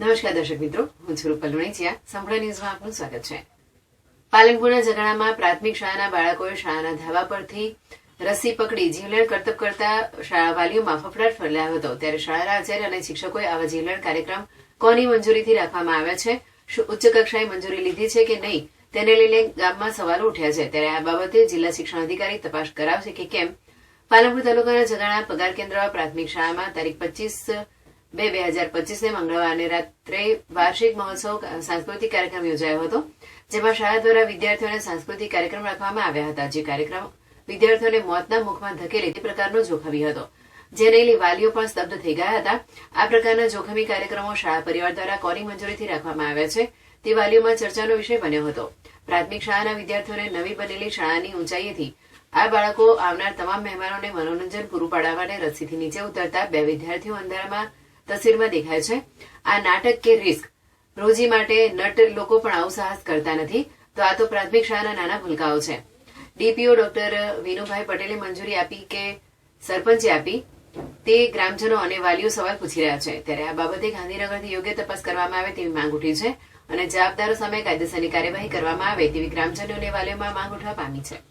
નમસ્કાર દર્શક મિત્રો, હું છું રૂપલ લુણીચિયા. ન્યૂઝમાં આપનું સ્વાગત છે. પાલનપુરના ઝઘડામાં પ્રાથમિક શાળાના બાળકોએ શાળાના ધાબા પરથી રસી પકડી જીવલેણ કરતબ કરતા શાળા ફફડાટ ફરલાયો હતો. ત્યારે શાળાના આચાર્ય અને શિક્ષકોએ આવા જીવલેણ કાર્યક્રમ કોની મંજૂરીથી રાખવામાં આવ્યા છે? શું ઉચ્ચ કક્ષાએ મંજૂરી લીધી છે કે નહીં? તેને લઈને ગામમાં સવાલો ઉઠ્યા છે. ત્યારે આ બાબતે જિલ્લા શિક્ષણ અધિકારી તપાસ કરાવશે કે કેમ? પાલનપુર તાલુકાના ઝઘડા પગાર કેન્દ્રમાં પ્રાથમિક શાળામાં તારીખ પચીસ બે બે હજાર પચીસને મંગળવારને રાત્રે વાર્ષિક મહોત્સવ સાંસ્કૃતિક કાર્યક્રમ યોજાયો હતો, જેમાં શાળા દ્વારા વિદ્યાર્થીઓને સાંસ્કૃતિક કાર્યક્રમ રાખવામાં આવ્યા હતા. જે કાર્યક્રમ વિદ્યાર્થીઓને મોતના મુખમાં ધકેલે તે પ્રકારનો જોખમી હતો જેને લઈ વાલીઓ પણ સ્તબ્ધ થઈ ગયા હતા. આ પ્રકારના જોખમી કાર્યક્રમો શાળા પરિવાર દ્વારા કોની મંજૂરીથી રાખવામાં આવ્યા છે, તે વાલીઓમાં ચર્ચાનો વિષય બન્યો હતો. પ્રાથમિક શાળાના વિદ્યાર્થીઓને નવી બનેલી શાળાની ઊંચાઈથી આ બાળકો આવનાર તમામ મહેમાનોને મનોરંજન પૂરું પાડવાને રસીથી નીચે ઉતરતા બે વિદ્યાર્થીઓ અંધારામાં તસવીરમાં દેખાય છે. આ નાટક કે રિસ્ક? રોજી માટે નટ લોકો પણ આવું સાહસ કરતા નથી. તો આ તો પ્રાથમિક શાળાના નાના ભૂલકાઓ છે. ડીપીઓ ડોક્ટર વિનુભાઈ પટેલે મંજૂરી આપી કે સરપંચે આપી? તે ગ્રામજનો અને વાલીઓ સવાલ પૂછી રહ્યા છે. ત્યારે આ બાબતે ગાંધીનગરથી યોગ્ય તપાસ કરવામાં આવે તેવી માંગ ઉઠી છે અને જવાબદારો સામે કાયદેસરની કાર્યવાહી કરવામાં આવે તેવી ગ્રામજનો અને વાલીઓમાં માંગ ઉઠવા પામી છે.